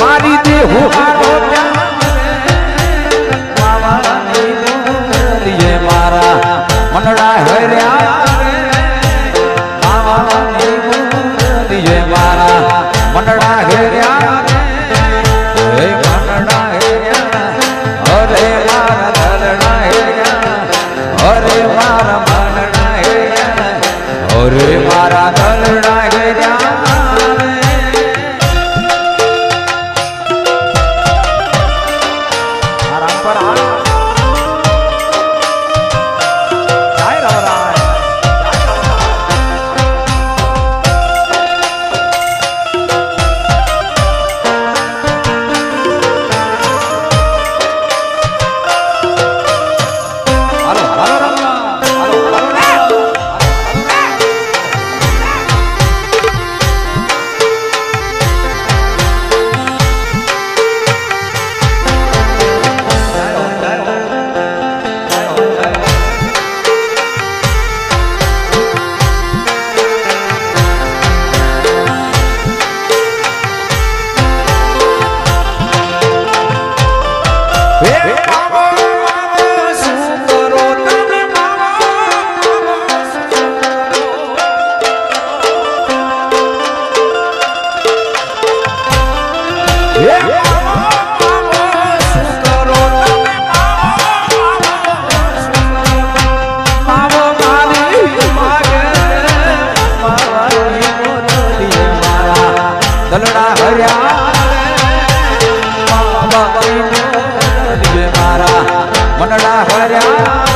મારી દેહું મારા દલડા ઘેર્યા આરામ હર્યા